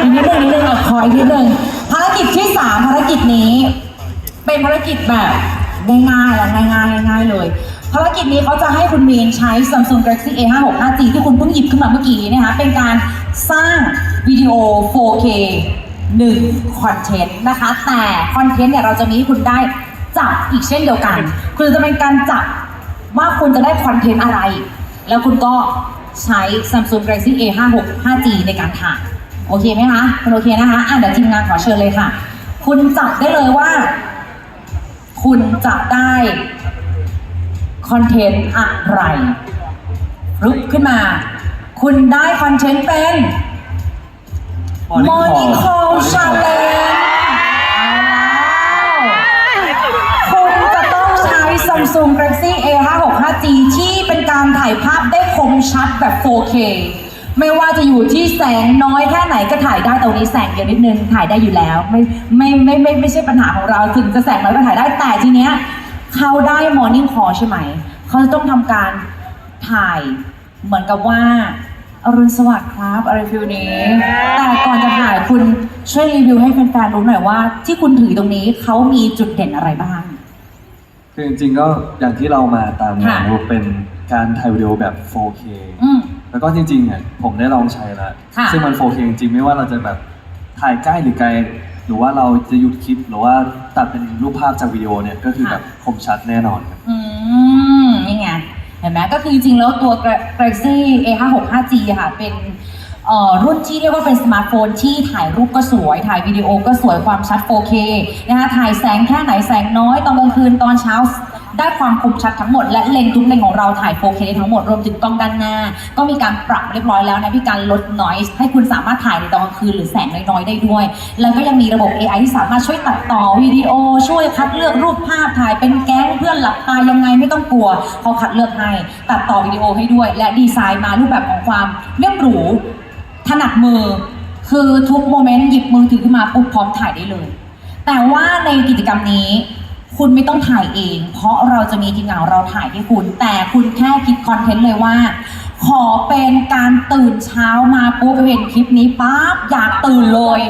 อีกนิดนึงนิดนึงเอาขออีกนิดนึงภารกิจที่สามภารกิจนี้ เป็นภารกิจแบบง่ายๆและง่ายๆง่ายๆเลย ภารกิจนี้เขาจะให้คุณเมนใช้ Samsung Galaxy A56 5G ที่คุณเพิ่งหยิบขึ้นมาเมื่อกี้นะคะเป็นการสร้างวิดีโอ 4K 1คอนเทนต์นะคะ แต่คอนเทนต์เนี่ยเราจะมีให้คุณได้จับอีกเช่นเดียวกันคือจะเป็นการจับว่าคุณจะได้คอนเทนต์อะไร แล้วคุณก็ใช้ Samsung Galaxy A56 5G ในการถ่าย โอเคไหมคะคุณโอเคนะคะอะเดี๋ยวทีมงานขอเชิญเลยค่ะ คุณจับได้เลยว่า คุณจะได้คอนเทนต์อะไรรุกขึ้นมา คุณได้คอนเทนต์เป็น Morning Call Challenge เอาแล้วคุณจะต้องใช้ Samsung Galaxy A56 5G ที่เป็นการถ่ายภาพได้คมชัดแบบ 4K ไม่ว่าจะอยู่ที่แสงน้อยแค่ไหนก็ถ่ายได้แต่วันนี้แสงเยอะนิดนึงถ่ายได้อยู่แล้ว ไม่ไม่ไม่ไม่ไม่ใช่ปัญหาของเราถึงจะแสงน้อยก็ถ่ายได้แต่ทีเนี้ยเขาได้ Morning Call ใช่ไหมเขาจะต้องทำการถ่ายเหมือนกับว่าอรุณสวัสดิ์ครับอะไรฟิลนี้ แต่ก่อนจะถ่ายคุณช่วยรีวิวให้แฟนๆรู้หน่อยว่า ที่คุณถือตรงนี้เขามีจุดเด่นอะไรบ้าง คือจริงๆก็อย่างที่เรามาตามงานค่ะรูปเป็นการถ่ายวิดีโอแบบ 4K อืม แล้วก็จริงๆเนี่ยผมได้ลองใช้แล้วค่ะ ซึ่งมัน 4K จริงๆไม่ว่าเราจะแบบถ่ายใกล้หรือไกล หรือว่าเราจะหยุดคลิป หรือว่าตัดเป็นรูปภาพจากวิดีโอเนี่ยก็คือแบบคมชัดแน่นอนครับ อืมนี่ไงเห็นไหมก็คือจริงๆ แล้วตัว Galaxy A56 5G อะค่ะเป็นเอ่อรุ่นที่เรียกว่าเป็นสมาร์ทโฟนที่ถ่ายรูปก็สวย ถ่ายวิดีโอก็สวยความชัด 4K นะคะถ่ายแสงแค่ไหนแสงน้อย ตอนกลางคืนตอนเช้า ได้ความคมชัดทั้งหมด และเลนส์ทุกเลนส์ของเราถ่าย 4K ทั้งหมดรวมถึงกล้องด้านหน้า ก็มีการปรับเรียบร้อยแล้วนะมีการลด noise ให้คุณสามารถถ่ายในตอนกลางคืนหรือแสงน้อยๆได้ด้วย แล้วก็ยังมีระบบ AI ที่สามารถช่วยตัดต่อวิดีโอ ช่วยคัดเลือกรูปภาพถ่ายเป็นแก๊งเพื่อนหลับตายังไงไม่ต้องกลัวเขาคัดเลือกให้ตัดต่อวิดีโอให้ด้วย และดีไซน์มารูปแบบของความเรียบหรูถนัดมือคือทุกโมเมนต์หยิบมือถือขึ้นมาปุ๊บพร้อมถ่ายได้เลย แต่ว่าในกิจกรรมนี้ คุณไม่ต้องถ่ายเอง เพราะเราจะมีทีมงานเราถ่ายให้คุณ แต่คุณแค่คิดคอนเทนต์เลยว่า ขอเป็นการตื่นเช้ามาปุ๊บเห็นคลิปนี้ปั๊บอยากตื่นเลย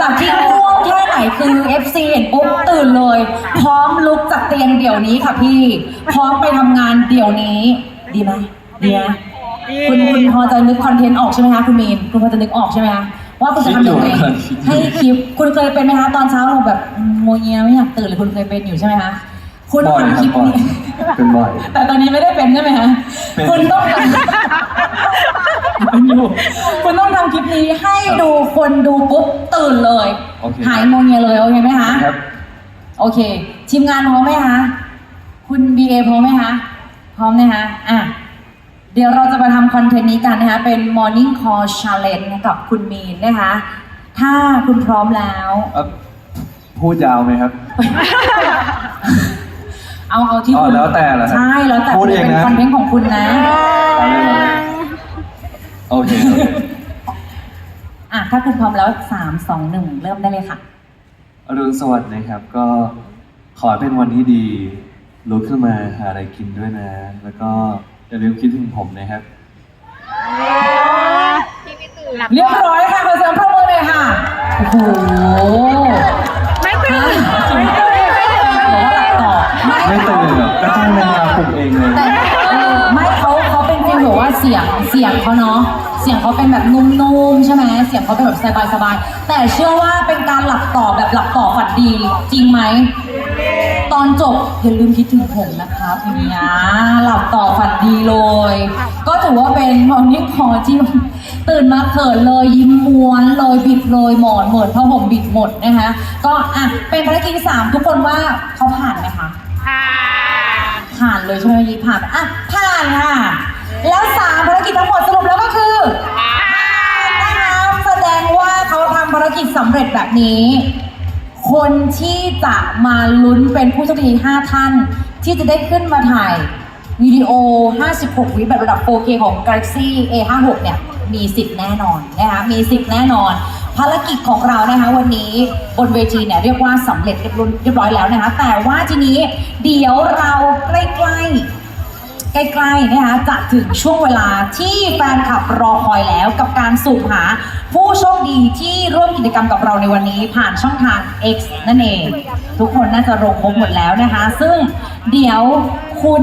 จากที่ง่วงแค่ไหนคือ FC เห็นปุ๊บตื่นเลย พร้อมลุกจากเตียงเดี๋ยวนี้ค่ะพี่ พร้อมไปทำงานเดี๋ยวนี้ ดีไหมดีนะคุณคุณพอจะนึกคอนเทนต์ออกใช่ไหมคะคุณมีนคุณพอจะนึกออกใช่ไหมคะ ว่าคุณจะทำยังไงคิดอยู่ให้คลิปคุณเคยเป็นไหมคะตอนเช้าเราแบบโมเงียไม่อยากตื่นเลยคุณเคยเป็นอยู่ใช่ไหมคะคุณบ่อยทำคครับลิปบ่อยนี้เป็นบ่อยแต่ตอนนี้ไม่ได้เป็นใช่ไหมคะเป็นคุณต้องเป็นอยู่คุณต้องทำคลิปนี้ให้ดูคนดูปุ๊บตื่นเลยโอเคหายโมเงียเลยโอเคไหมคะครับโอเค ทีมงานพร้อมไหมคะคุณบีเอพร้อมไหมคะพร้อมนะคะอะ เดี๋ยวเราจะมาทำคอนเทนต์นี้กันนะคะ เป็น Morning Call Challenge กับคุณมีนนะคะ ถ้าคุณพร้อมแล้ว เอ่อพูดยาวไหมครับ เอาเอาที่อ๋อคุณแล้วแต่เหรอครับใช่แล้วแต่พูดเองเป็นนะคอนเทนต์ของคุณนะ เอาเลยเอาเลยโอเคโอเคอะถ้าคุณพร้อมแล้วสามสองหนึ่งเริ่มได้เลยค่ะ อรุณสวัสดิ์นะครับ ก็ขอให้เป็นวันที่ดี ลุกขึ้นมาหาอะไรกินด้วยนะ แล้วก็ อย่าลืมคิดถึงผมนะครับเรียบร้อยค่ะขอเสียงปรบมือเลยค่ะ โอ้โหไม่ตื่นฮะบอกว่าหลับต่อไม่ตื่นหรอกก็ตั้งนาฬิกาปลุกเองเลย แต่เออไม่เขาเขาเป็นฟีลแบบว่าเสียงเสียงเขาเนาะ เสียงเขาเป็นแบบนุ่มๆใช่ไหมเสียงเขาเป็นแบบสบายๆ แต่เชื่อว่าเป็นการหลับต่อแบบหลับต่อฝันดีจริงไหม ตอนจบอย่าลืมคิดถึงผมนะค รับอย่างเงี้ยหลับต่อฝันดีเลย ก็ถือว่าเป็นมอร์นิ่งคอที่ตื่นมาเขินเลยยิ้มม้วนเลยบิดเลยหมอนเหมือนผ้าห่มบิดหมดนะคะก็อะเป็นภารกิจที่สามทุกคนว่าเขาผ่านไหมคะค่ะผ่านเลยใช่ไหมยี่ผ่านอะผ่านค่ะ แล้วสามภารกิจทั้งหมดสรุปแล้วก็คือผ่านนะคะแสดงว่าเขาทำภารกิจสำเร็จแบบนี้ คนที่จะมาลุ้นเป็นผู้โชคดี5ท่าน ที่จะได้ขึ้นมาถ่ายวิดีโอ 56 วิแบบระดับ 4K ของ Galaxy A56 เนี่ย มีสิทธิ์แน่นอนนะคะ มีสิทธิ์แน่นอน ภารกิจของเรานะคะวันนี้บนเวทีเนี่ยเรียกว่าสำเร็จเรียบร้อยเรียบร้อยแล้วนะคะ แต่ว่าทีนี้เดี๋ยวเราใกล้ๆ ใกล้ๆนะคะจะถึงช่วงเวลาที่แฟนคลับรอคอยแล้วกับการสุ่มหาผู้โชคดีที่ร่วมกิจกรรมกับเราในวันนี้ผ่านช่องทาง X นั่นเอง ทุกคนน่าจะลงครบหมดแล้วนะคะ ซึ่งเดี๋ยวคุณ